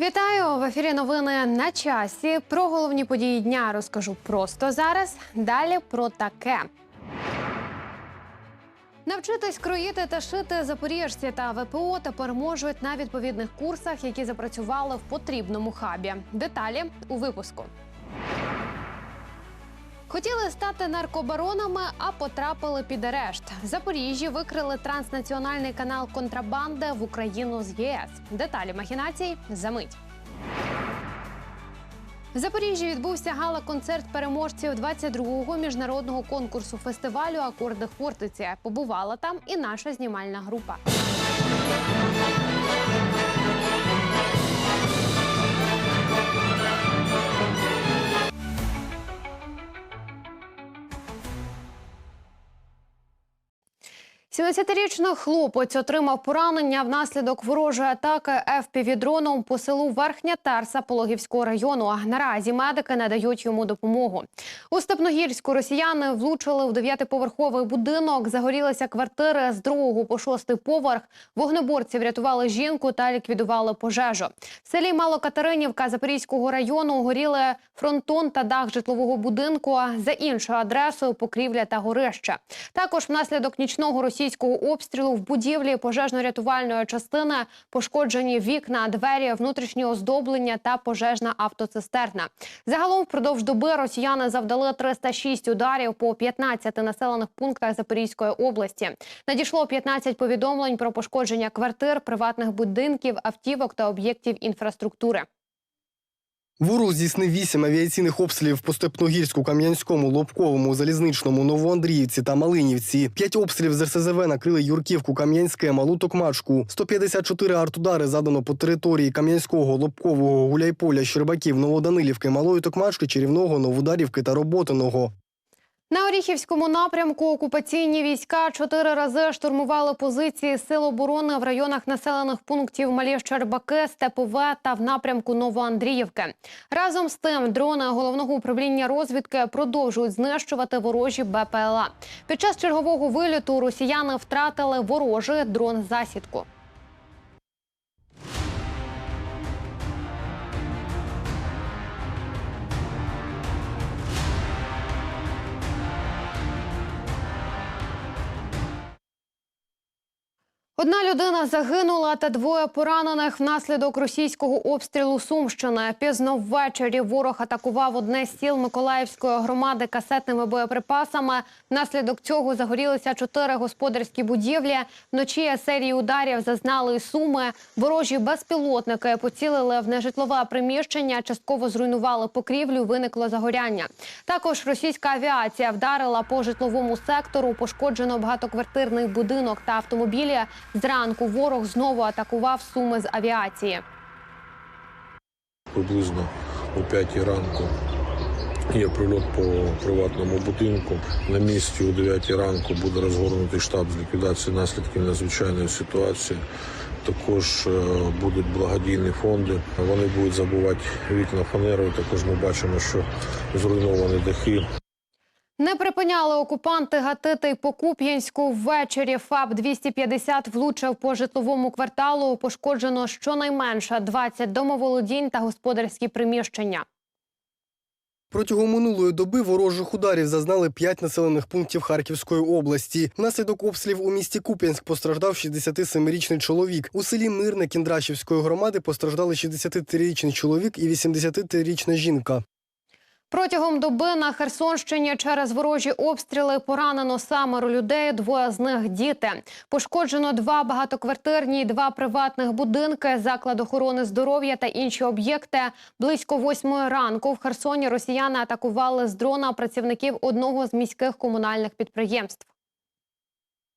Вітаю в ефірі. Новини на часі. Про головні події дня розкажу просто зараз. Далі про таке. Навчитись кроїти та шити запоріжці та ВПО тепер можуть на відповідних курсах, які запрацювали в потрібному хабі. Деталі у випуску. Хотіли стати наркобаронами, а потрапили під арешт. В Запоріжжі викрили транснаціональний канал контрабанди в Україну з ЄС. Деталі махінацій за мить. В Запоріжжі відбувся гала-концерт переможців 22-го міжнародного конкурсу фестивалю Акорди Хортиці. Побувала там і наша знімальна група. – 70-річний хлопець отримав поранення внаслідок ворожої атаки ФПВ-дроном по селу Верхня Тарса Пологівського району. Наразі медики надають йому допомогу. У Степногірську росіяни влучили в дев'ятиповерховий будинок. Загорілися квартири з другого по шостий поверх. Вогнеборці врятували жінку та ліквідували пожежу. В селі Малокатеринівка Запорізького району горіли фронтон та дах житлового будинку. За іншою адресою покрівля та горище. Також внаслідок нічного російського обстрілу в будівлі пожежно-рятувальної частини пошкоджені вікна, двері, внутрішнє оздоблення та пожежна автоцистерна. Загалом впродовж доби росіяни завдали 306 ударів по 15 населених пунктах Запорізької області. Надійшло 15 повідомлень про пошкодження квартир, приватних будинків, автівок та об'єктів інфраструктури. Ворог здійснив вісім авіаційних обстрілів по Степногірську, Кам'янському, Лобковому, Залізничному, Новоандріївці та Малинівці. П'ять обстрілів з РСЗВ накрили Юрківку, Кам'янське, Малу Токмачку. 154 артудари задано по території Кам'янського, Лобкового, Гуляйполя, Щербаків, Новоданилівки, Малої Токмачки, Чарівного, Новодарівки та Роботиного. На Оріхівському напрямку окупаційні війська чотири рази штурмували позиції сил оборони в районах населених пунктів Малі Щербаки, Степове та в напрямку Новоандріївки. Разом з тим, дрони головного управління розвідки продовжують знищувати ворожі БПЛА. Під час чергового виліту росіяни втратили ворожий дрон засідку. Одна людина загинула та двоє поранених внаслідок російського обстрілу Сумщини. Пізно ввечері ворог атакував одне з сіл Миколаївської громади касетними боєприпасами. Внаслідок цього загорілися чотири господарські будівлі. Вночі серії ударів зазнали суми. Ворожі безпілотники поцілили в нежитлове приміщення, частково зруйнували покрівлю. Виникло загоряння. Також російська авіація вдарила по житловому сектору. Пошкоджено багатоквартирний будинок та автомобілі. Зранку ворог знову атакував суми з авіації. приблизно о 5 ранку. Є прильот по приватному будинку. На місці о 9 ранку буде розгорнутий штаб з ліквідації наслідків надзвичайної ситуації. Також е, будуть благодійні фонди. Вони будуть забувати вікна фанерою. Також ми бачимо, що зруйновані дахи. Не припиняли окупанти гатити й по Куп'янську. Ввечері ФАБ 250 влучив по житловому кварталу. Пошкоджено щонайменше 20 домоволодінь та господарські приміщення. Протягом минулої доби ворожих ударів зазнали п'ять населених пунктів Харківської області. Внаслідок обстрілів у місті Куп'янськ постраждав 67-річний чоловік. У селі Мирне Кіндрашівської громади постраждали 63-річний чоловік і 83-річна жінка. Протягом доби на Херсонщині через ворожі обстріли поранено семеро людей. Двоє з них діти. Пошкоджено два багатоквартирні, і два приватних будинки, заклад охорони здоров'я та інші об'єкти. Близько восьмої ранку в Херсоні росіяни атакували з дрона працівників одного з міських комунальних підприємств.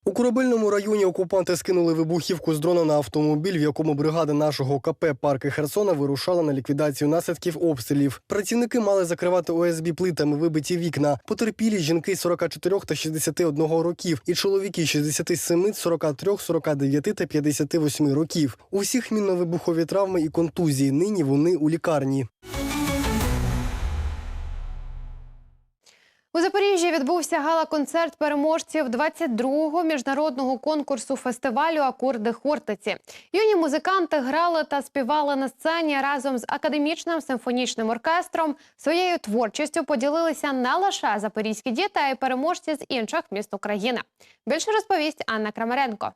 У корабельному районі окупанти скинули вибухівку з дрона на автомобіль, в якому бригада нашого КП парки Херсона вирушала на ліквідацію наслідків обстрілів. Працівники мали закривати ОСБ плитами вибиті вікна. Потерпілі жінки 44 та 61 років і чоловіки 67, 43, 49 та 58 років. У всіх мінно-вибухові травми і контузії. Нині вони у лікарні. У Запоріжжі відбувся гала-концерт переможців 22-го міжнародного конкурсу фестивалю Акорди Хортиці. Юні музиканти грали та співали на сцені разом з академічним симфонічним оркестром. Своєю творчістю поділилися не лише запорізькі діти, а й переможці з інших міст України. Більше розповість Анна Крамаренко.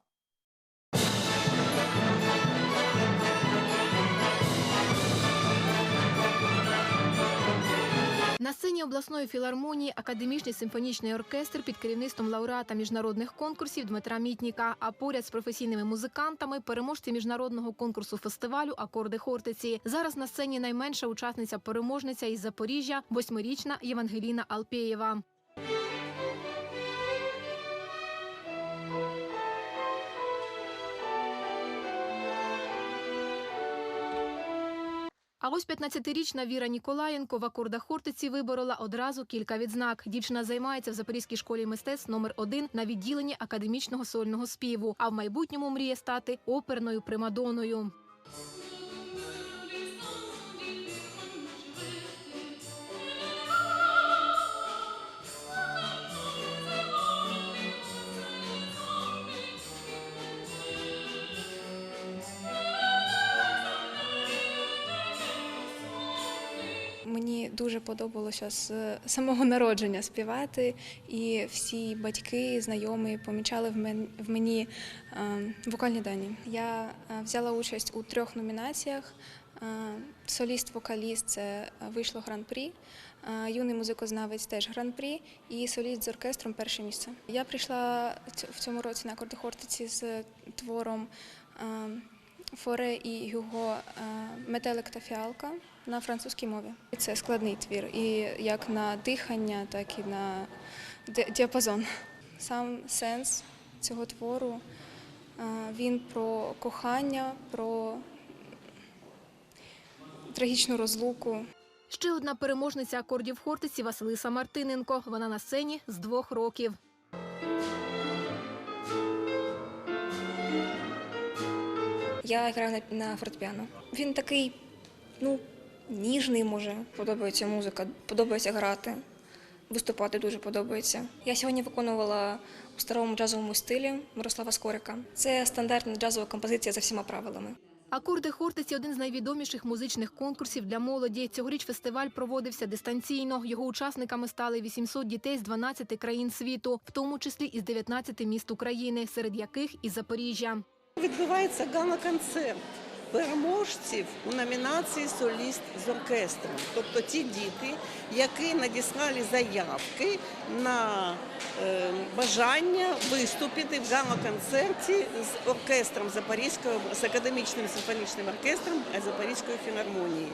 На сцені обласної філармонії академічний симфонічний оркестр під керівництвом лауреата міжнародних конкурсів Дмитра Мітніка. А поряд з професійними музикантами переможці міжнародного конкурсу фестивалю Акорди Хортиці. Зараз на сцені найменша учасниця переможниця із Запоріжжя, восьмирічна Євангеліна Алпєєва. А ось 15-річна Віра Ніколаєнко в акордах Хортиці виборола одразу кілька відзнак. Дівчина займається в Запорізькій школі мистецтв номер 1 на відділенні академічного сольного співу, а в майбутньому мріє стати оперною примадоною. Дуже подобалося з самого народження співати, і всі батьки, знайомі помічали в мені е, вокальні дані. Я е, взяла участь у трьох номінаціях: Е, соліст-вокаліст це вийшло гран-прі, юний музикознавець теж гран-прі, і соліст з оркестром перше місце. Я прийшла в цьому році на акорди Хортиці з твором. Форе і е, Метелик та фіалка на французькій мові. Це складний твір, і як на дихання, так і на діапазон. Сам сенс цього твору він про кохання, про трагічну розлуку. Ще одна переможниця акордів Хортиці Василиса Мартиненко. Вона на сцені з двох років. Я граю на фортепіано. Він такий, ну, ніжний, може, подобається музика, подобається грати, виступати дуже подобається. Я сьогодні виконувала у старому джазовому стилі Мирослава Скорика. Це стандартна джазова композиція за всіма правилами. Акорди Хортиці один з найвідоміших музичних конкурсів для молоді. Цьогоріч фестиваль проводився дистанційно. Його учасниками стали 800 дітей з 12 країн світу, в тому числі із 19 міст України, серед яких і Запоріжжя. Відбувається гала-концерт переможців у номінації Соліст з оркестром. Тобто ті діти, які надіслали заявки на е, бажання виступити в гала-концерті з оркестром Запорізького з академічним симфонічним оркестром Запорізької філармонії.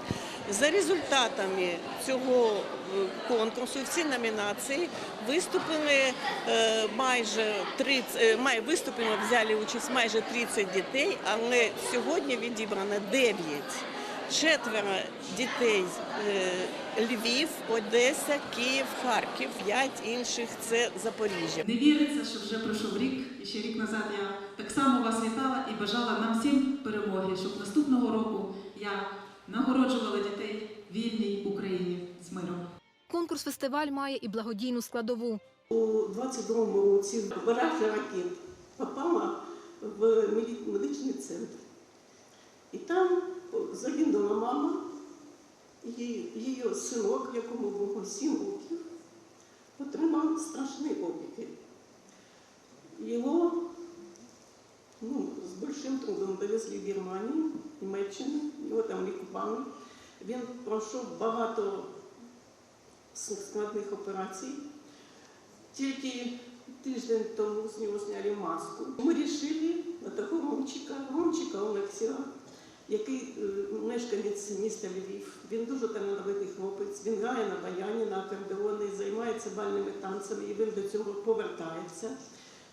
За результатами цього е, конкурсу в цій номінації виступили е, майже 30, е, май, виступимо взяли участь майже 30 дітей, але сьогодні відібрано 9. Четверо дітей е, Львів, Одеса, Київ, Харків, п'ять інших це Запоріжжя. Не віриться, що вже пройшов рік, і ще рік назад я так само вас вітала і бажала нам всім перемоги, щоб наступного року я нагороджувала дітей в вільній Україні з миром. Конкурс-фестиваль має і благодійну складову. У 22-му році баража ракет попала в медичний центр. І там загинула мама, і її синок, якому було 7 років, отримав страшні опіки. Його ну, з большим трудом довезли в Германію, Німеччину, його там лікували. Він пройшов багато складних операцій. Тільки тиждень тому з нього зняли маску. Ми вирішили на такого Ромчика, Ромчика Олексія, який е, мешканець міста Львів. Він дуже талановитий хлопець, він грає на баяні, на акордеоні, займається бальними танцями і він до цього повертається.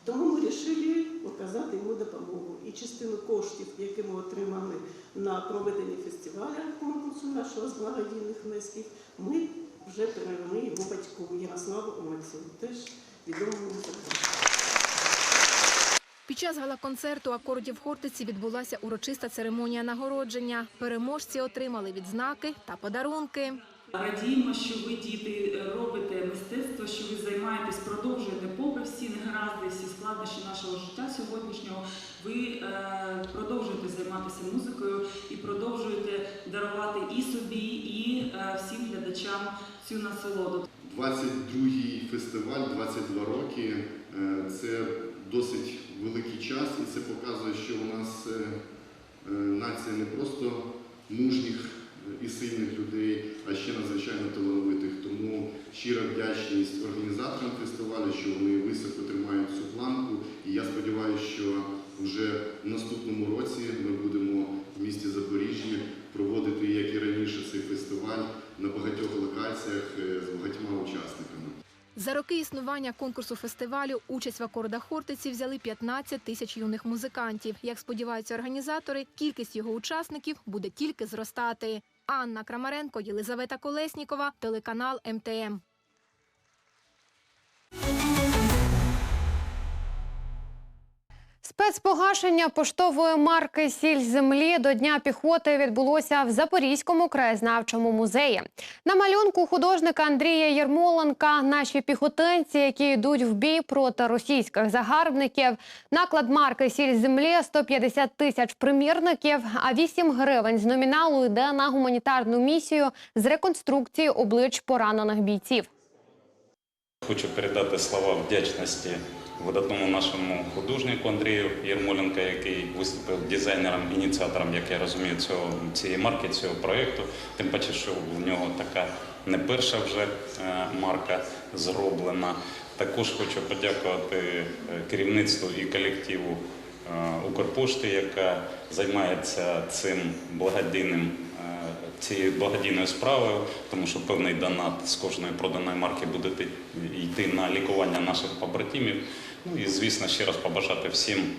Тому ми вирішили оказати йому допомогу. І частину коштів, які ми отримали на проведення фестивалю конкурсу нашого з благодійних внесків, ми вже перевели його батьку Ярославу Олексію, теж відомому музику. Під час гала-концерту акордів Хортиці відбулася урочиста церемонія нагородження. Переможці отримали відзнаки та подарунки. Радіємо, що ви, діти, робите мистецтво, що ви займаєтесь, продовжуєте, попри всі негаразди, всі складнощі нашого життя сьогоднішнього, ви е, продовжуєте займатися музикою і продовжуєте дарувати і собі, і е, всім глядачам цю насолоду. 22-й фестиваль, 22 роки. Е, Це досить великий час, і це показує, що у нас е, е, нація не просто мужніх і сильних людей, а ще надзвичайно талановитих. Тому щира вдячність організаторам фестивалю, що вони високо тримають цю планку. І я сподіваюся, що вже в наступному році ми будемо в місті Запоріжжі проводити, як і раніше, цей фестиваль на багатьох локаціях е, з багатьма учасниками. За роки існування конкурсу фестивалю участь в акордах Хортиці взяли 15 тисяч юних музикантів. Як сподіваються організатори, кількість його учасників буде тільки зростати. Анна Крамаренко, Єлизавета Колеснікова, телеканал МТМ. Спецпогашення поштової марки Сіль землі до Дня піхоти відбулося в Запорізькому краєзнавчому музеї. На малюнку художника Андрія Єрмоленка наші піхотинці, які йдуть в бій проти російських загарбників. Наклад марки Сіль землі 150 тисяч примірників, а 8 гривень з номіналу йде на гуманітарну місію з реконструкції облич поранених бійців. Хочу передати слова вдячності видатному нашому художнику Андрію Єрмоленка, який виступив дизайнером, ініціатором, як я розумію, цього цієї марки, цього проєкту. Тим паче, що в нього така не перша вже е, марка зроблена. Також хочу подякувати е, керівництву і колективу е, Укрпошти, яка займається цим благодійним цією благодійною справою, тому що певний донат з кожної проданої марки буде йти на лікування наших побратимів. Ну і звісно, ще раз побажати всім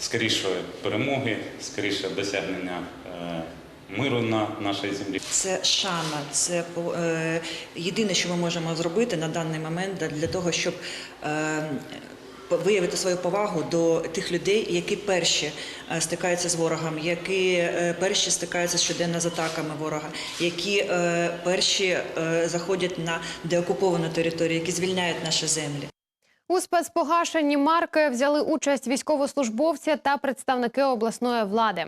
скорішої перемоги, скоріше досягнення е, миру на нашій землі. Це шана, це е, єдине, що ми можемо зробити на даний момент для- того, щоб е, виявити свою повагу до тих людей, які перші е, стикаються з ворогом, які перші стикаються щоденно з атаками ворога, які перші заходять на деокуповану територію, які звільняють наші землі. У спецпогашенні марки взяли участь військовослужбовці та представники обласної влади.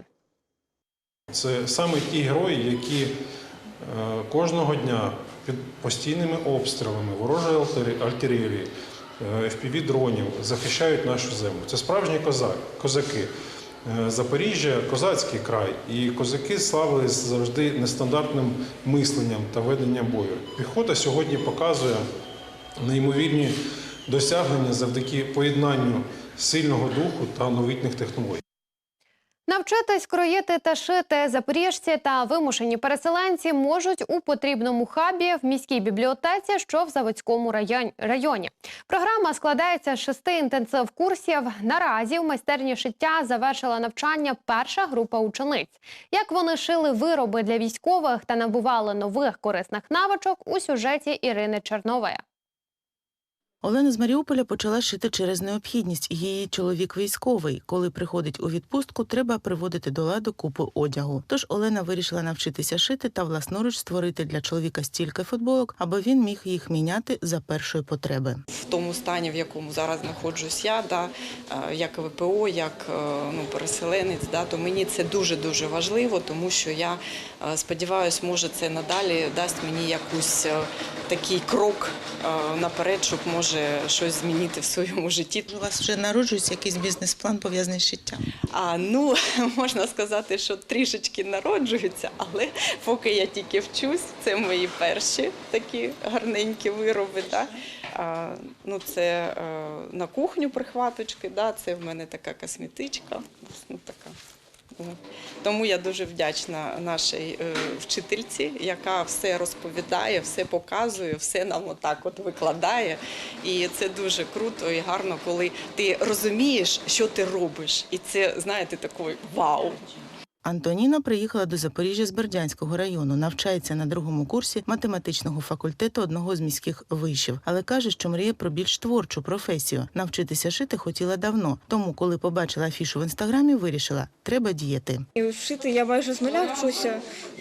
Це саме ті герої, які е, кожного дня під постійними обстрілами ворожої артиле- артилерії, е, FPV-дронів захищають нашу землю. Це справжні козак, козаки. Е, Запоріжжя козацький край, і козаки славились завжди нестандартним мисленням та веденням бою. Піхота сьогодні показує неймовірні досягнення завдяки поєднанню сильного духу та новітніх технологій. Навчитись кроїти та шити запоріжці та вимушені переселенці можуть у потрібному хабі в міській бібліотеці, що в Заводському районі. Програма складається з шести інтенсив курсів. Наразі в майстерні шиття завершила навчання перша група учениць. Як вони шили вироби для військових та набували нових корисних навичок у сюжеті Ірини Чернової. Олена з Маріуполя почала шити через необхідність. Її чоловік військовий. Коли приходить у відпустку, треба приводити до ладу купу одягу. Тож Олена вирішила навчитися шити та власноруч створити для чоловіка стільки футболок, аби він міг їх міняти за першої потреби. в тому стані, в якому зараз знаходжусь я, да, е, як ВПО, як е, ну, переселенець, да, то мені це дуже дуже важливо, тому що я е, сподіваюся, може це надалі дасть мені якусь такий крок наперед, щоб може щось змінити в своєму житті. У вас вже народжується якийсь бізнес-план пов'язаний з шиттям. А ну можна сказати, що трішечки народжуються, але поки я тільки вчусь, це мої перші такі гарненькі вироби. Да? А, ну, це е, на кухню прихваточки, да? це в мене така косметичка. Ну, така. Ну, Тому я дуже вдячна нашій е, вчительці, яка все розповідає, все показує, все нам отак от викладає. І це дуже круто і гарно, коли ти розумієш, що ти робиш. І це, знаєте, такий вау. Антоніна приїхала до Запоріжжя з Бердянського району, навчається на другому курсі математичного факультету одного з міських вишів, але каже, що мріє про більш творчу професію. Навчитися шити хотіла давно. Тому, коли побачила афішу в інстаграмі, вирішила, треба діяти. І Вшити я майже з нуля вчуся.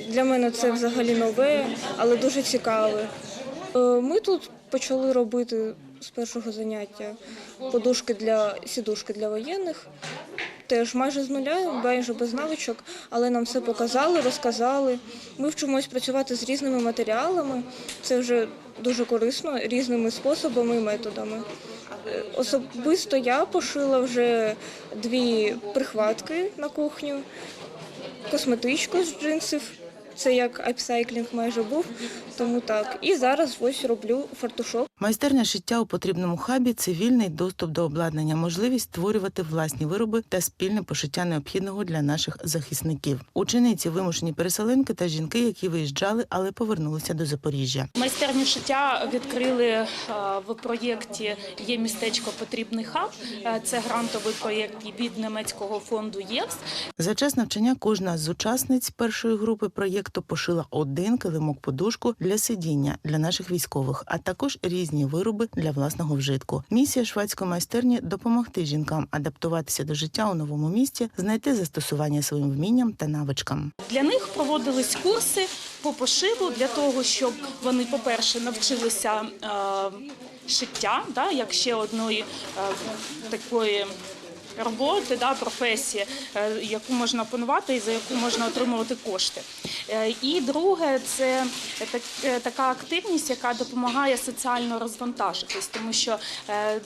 Для мене це взагалі нове, але дуже цікаве. Е, Ми тут почали робити з першого заняття. Подушки для сідушки для воєнних. Теж майже з нуля, майже без навичок, але нам все показали, розказали. Ми вчимось працювати з різними матеріалами. Це вже дуже корисно, різними способами і методами. Особисто я пошила вже дві прихватки на кухню, косметичку з джинсів. Це як апсайклінг майже був, тому так. І зараз ось роблю фартушок. Майстерня шиття у потрібному хабі це вільний доступ до обладнання, можливість створювати власні вироби та спільне пошиття необхідного для наших захисників. Учениці вимушені переселенки та жінки, які виїжджали, але повернулися до Запоріжжя. Майстерню шиття відкрили е, в проєкті Є містечко Потрібний хаб. Е, Це грантовий проєкт від німецького фонду ЄВС. За час навчання кожна з учасниць першої групи проєкту пошила один килимок подушку для сидіння для наших військових, а також різні вироби для власного вжитку. Місія шведської майстерні допомогти жінкам адаптуватися до життя у новому місті, знайти застосування своїм вмінням та навичкам. Для них проводились курси по пошиву для того, щоб вони, по-перше, навчилися е, шиття, да, як ще одної е, такої. Роботи, да, професії, е, яку можна опанувати і за яку можна отримувати кошти. Е, І друге, це е, така активність, яка допомагає соціально розвантажитись, тому що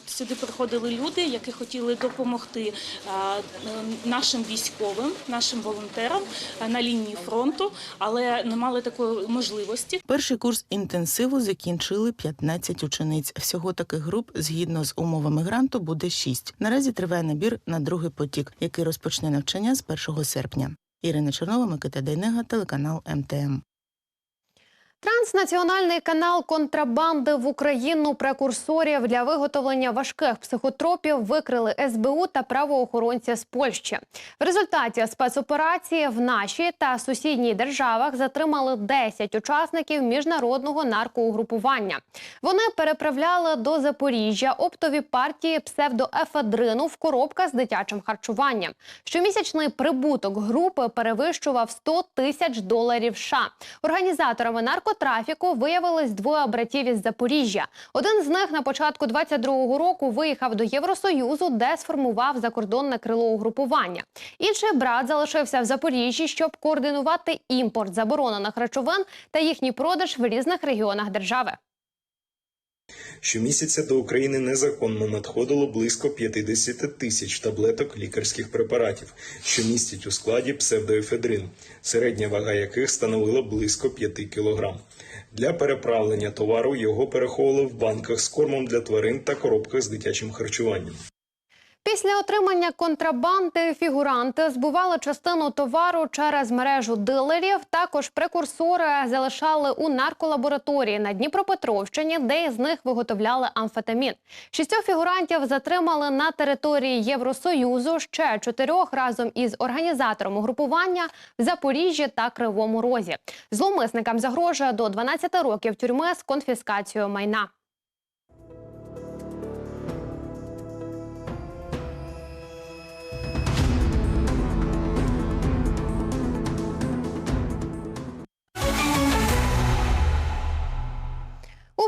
сюди приходили люди, які хотіли допомогти нашим військовим, нашим волонтерам на лінії фронту, але не мали такої можливості. Перший курс інтенсиву закінчили 15 учениць. Всього таких груп, згідно з умовами гранту, буде 6. Наразі триває набір на другий потік, який розпочне навчання з 1 серпня. Ірина Чернова, Микита Дейнега, телеканал МТМ. Транснаціональний канал контрабанди в Україну прекурсорів для виготовлення важких психотропів викрили СБУ та правоохоронці з Польщі. В результаті спецоперації в нашій та сусідній державах затримали 10 учасників міжнародного наркоугрупування. Вони переправляли до Запоріжжя оптові партії псевдоефедрину в коробках з дитячим харчуванням. Щомісячний прибуток групи перевищував 100 тисяч доларів. США. Організаторами наркотрафіку виявились двоє братів із Запоріжжя. Один з них на початку 22-го року виїхав до Євросоюзу, де сформував закордонне крило угрупування. Інший брат залишився в Запоріжжі, щоб координувати імпорт заборонених речовин та їхній продаж в різних регіонах держави. Щомісяця до України незаконно надходило близько 50 тисяч таблеток лікарських препаратів, що містять у складі псевдоефедрин, середня вага яких становила близько 5 кілограм. Для переправлення товару його переховували в банках з кормом для тварин та коробках з дитячим харчуванням. Після отримання контрабанди фігуранти збували частину товару через мережу дилерів. Також прекурсори залишали у нарколабораторії на Дніпропетровщині, де із них виготовляли амфетамін. Шістьох фігурантів затримали на території Євросоюзу. Ще чотирьох разом із організатором угрупування в Запоріжжі та Кривому Розі. Зловмисникам загрожує до 12 років тюрми з конфіскацією майна.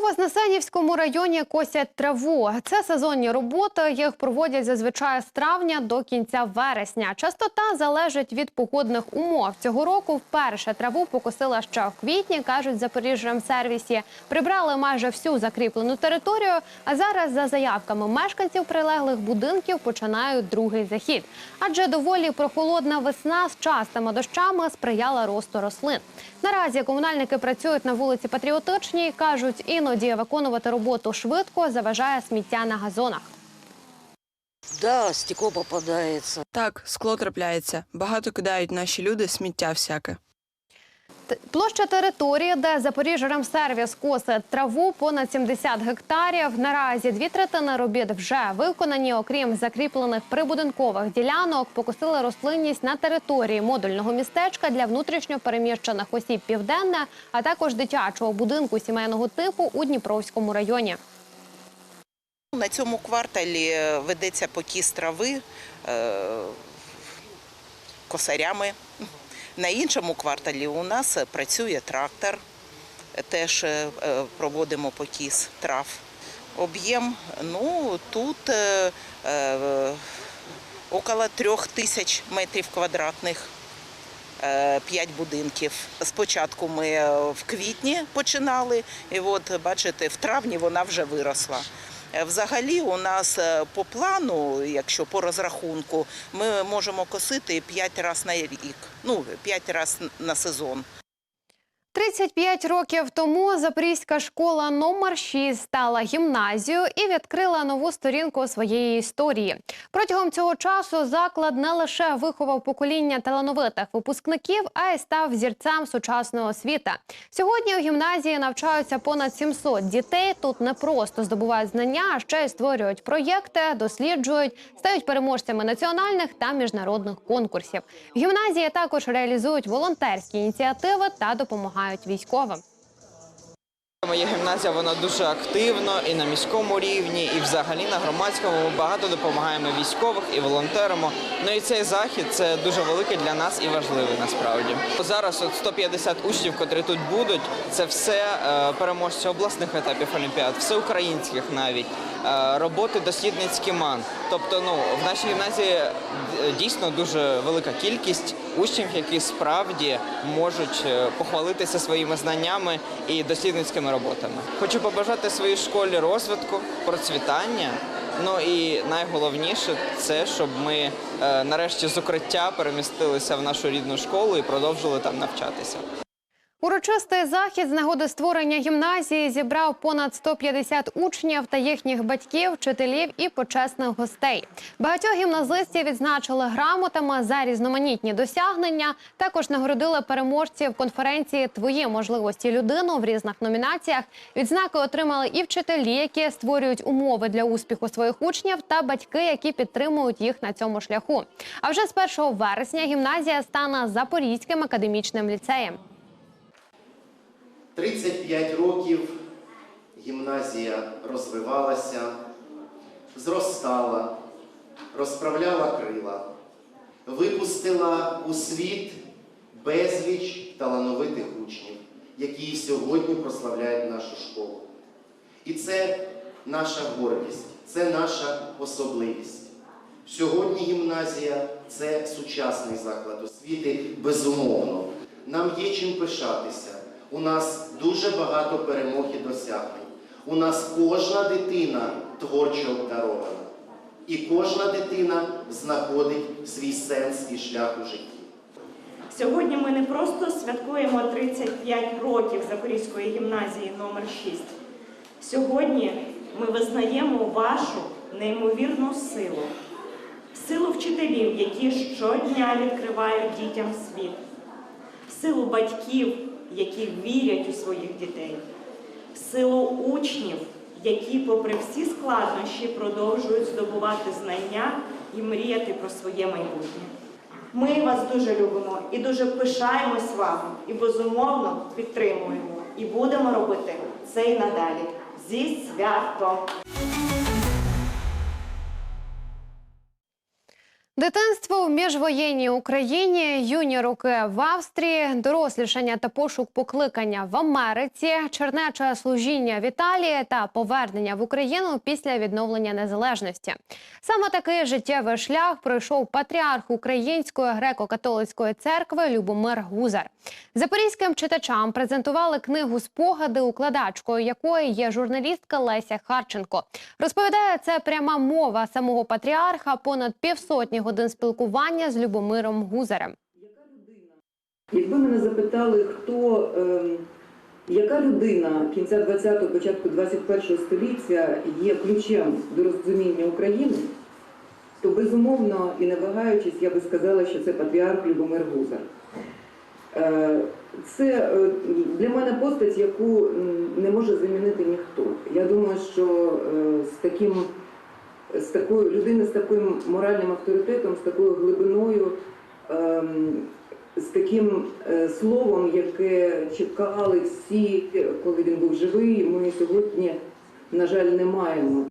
Вознесенівському районі косять траву. Це сезонні роботи. Їх проводять зазвичай з травня до кінця вересня. Частота залежить від погодних умов. Цього року вперше траву покосила ще у квітні, кажуть в сервісі. Прибрали майже всю закріплену територію. А зараз, за заявками мешканців прилеглих будинків, починають другий захід. Адже доволі прохолодна весна з частими дощами сприяла росту рослин. Наразі комунальники працюють на вулиці Патріотичній. кажуть, іноді виконувати роботу швидко заважає сміття на газонах. Да, стекло попадається. Так, скло трапляється. Багато кидають наші люди сміття всяке. Площа території, де Запоріжжя-Ремсервіс косить траву, понад 70 гектарів. Наразі дві третини робіт вже виконані. Окрім закріплених прибудинкових ділянок, покосили рослинність на території модульного містечка для внутрішньо переміщених осіб південне, а також дитячого будинку сімейного типу у Дніпровському районі. На цьому кварталі е, ведеться покіс трави е, косарями. На іншому кварталі у нас працює трактор. Теж е, е, проводимо покіс трав. Об'єм, ну, тут е, е, около трьох тисяч метрів квадратних. е, П'ять будинків. Спочатку ми е, в квітні починали, і от бачите, в травні вона вже виросла. Е, Взагалі, у нас е, по плану, якщо по розрахунку, ми можемо косити 5 разів на рік, ну 5 разів на сезон. 35 років тому Запорізька школа номер 6 стала гімназією і відкрила нову сторінку своєї історії. Протягом цього часу заклад не лише виховав покоління талановитих випускників, а й став зірцем сучасного освіти. Сьогодні у гімназії навчаються понад 700 дітей. Тут не просто здобувають знання, а ще й створюють проєкти, досліджують, стають переможцями національних та міжнародних конкурсів. В гімназії також реалізують волонтерські ініціативи та допомагають військовим. Моя гімназія вона дуже активно і на міському рівні, і взагалі на громадському. Ми багато допомагаємо військових і волонтеримо. Ну і цей захід це дуже великий для нас і важливий насправді. Зараз от 150 учнів, котрі тут будуть, це все е, переможці обласних етапів олімпіад, всеукраїнських навіть е, роботи дослідницькі МАН. Тобто, ну в нашій гімназії е, дійсно дуже велика кількість учнів, які справді можуть е, похвалитися своїми знаннями і дослідницькими роботами. Хочу побажати своїй школі розвитку, процвітання. Ну і найголовніше це, щоб ми е, нарешті з укриття перемістилися в нашу рідну школу і продовжили там навчатися. Урочистий захід з нагоди створення гімназії зібрав понад 150 учнів та їхніх батьків, вчителів і почесних гостей. Багатьох гімназистів відзначили грамотами за різноманітні досягнення. Також нагородили переможців конференції Твої можливості людину в різних номінаціях. Відзнаки отримали і вчителі, які створюють умови для успіху своїх учнів, та батьки, які підтримують їх на цьому шляху. А вже з 1 вересня гімназія стане Запорізьким академічним ліцеєм. 35 років гімназія розвивалася, зростала, розправляла крила, випустила у світ безліч талановитих учнів, які сьогодні прославляють нашу школу. І це наша гордість, це наша особливість. Сьогодні гімназія це сучасний заклад освіти, безумовно. Нам є чим пишатися. У нас дуже багато перемог і досягнень. У нас кожна дитина творчо обдарована. І кожна дитина знаходить свій сенс і шлях у житті. Сьогодні ми не просто святкуємо 35 років Запорізької гімназії номер 6 Сьогодні ми визнаємо вашу неймовірну силу, силу вчителів, які щодня відкривають дітям світ, силу батьків, які вірять у своїх дітей, силу учнів, які, попри всі складнощі, продовжують здобувати знання і мріяти про своє майбутнє. Ми вас дуже любимо і дуже пишаємось вами, і безумовно підтримуємо. І будемо робити це і надалі. Зі святом! Дитинство в міжвоєнній Україні, юні роки в Австрії, дорослішання та пошук покликання в Америці, чернече служіння в Італії та повернення в Україну після відновлення незалежності. Саме такий життєвий шлях пройшов патріарх Української греко-католицької церкви Любомир Гузар. Запорізьким читачам презентували книгу спогади, укладачкою якої є журналістка Леся Харченко. Розповідає це пряма мова самого патріарха понад півсотні годин спілкування з Любомиром Гузарем. Якби мене запитали, хто ем, яка людина кінця 20-го, початку 21-го століття є ключем до розуміння України, то безумовно і не вагаючись, я би сказала, що це патріарх Любомир Гузар. Е, Це е, для мене постать, яку не може замінити ніхто. Я думаю, що е, з таким з такою людини з таким моральним авторитетом, з такою глибиною, ем, з таким е, словом, яке чекали всі, коли він був живий, ми сьогодні, на жаль, не маємо.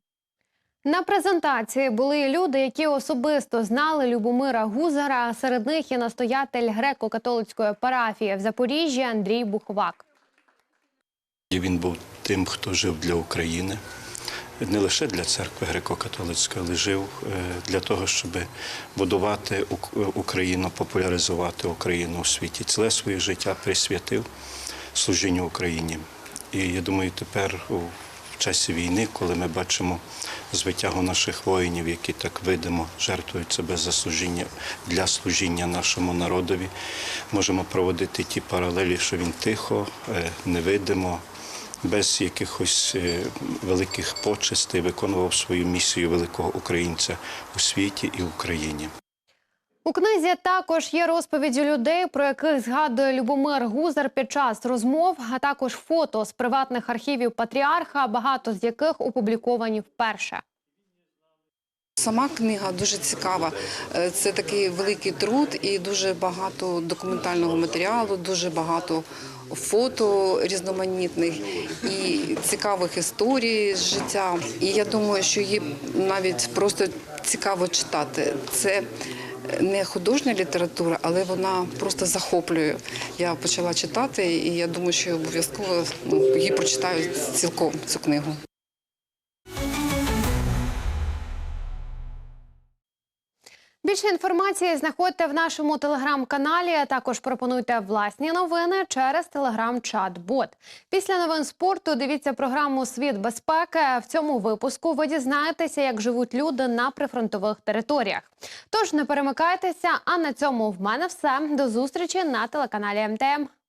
На презентації були люди, які особисто знали Любомира Гузара. а Серед них і настоятель греко-католицької парафії в Запоріжжі Андрій Буховак. Він був тим, хто жив для України. Не лише для церкви греко-католицької, але жив е, для того, щоб будувати Україну, популяризувати Україну у світі. Ціле своє життя присвятив служінню Україні. І я думаю, тепер в часі війни, коли ми бачимо звитягу наших воїнів, які так видимо жертвують себе за служіння для служіння нашому народові, можемо проводити ті паралелі, що він тихо, е, невидимо, без якихось е, великих почестей виконував свою місію великого українця у світі і в Україні. У книзі також є розповіді людей, про яких згадує Любомир Гузар під час розмов, а також фото з приватних архівів патріарха, багато з яких опубліковані вперше. Сама книга дуже цікава. Е, Це такий великий труд і дуже багато документального матеріалу, дуже багато фото різноманітних і цікавих історій з життя. І я думаю, що її навіть просто цікаво читати. Це не художня література, але вона просто захоплює. Я почала читати, і я думаю, що обов'язково ну, її прочитаю цілком цю книгу. Більше інформації знаходьте в нашому телеграм-каналі. а Також пропонуйте власні новини через телеграм-чат-бот. Після новин спорту дивіться програму Світ безпеки. В цьому випуску ви дізнаєтеся, як живуть люди на прифронтових територіях. Тож не перемикайтеся. А на цьому в мене все. До зустрічі на телеканалі МТМ.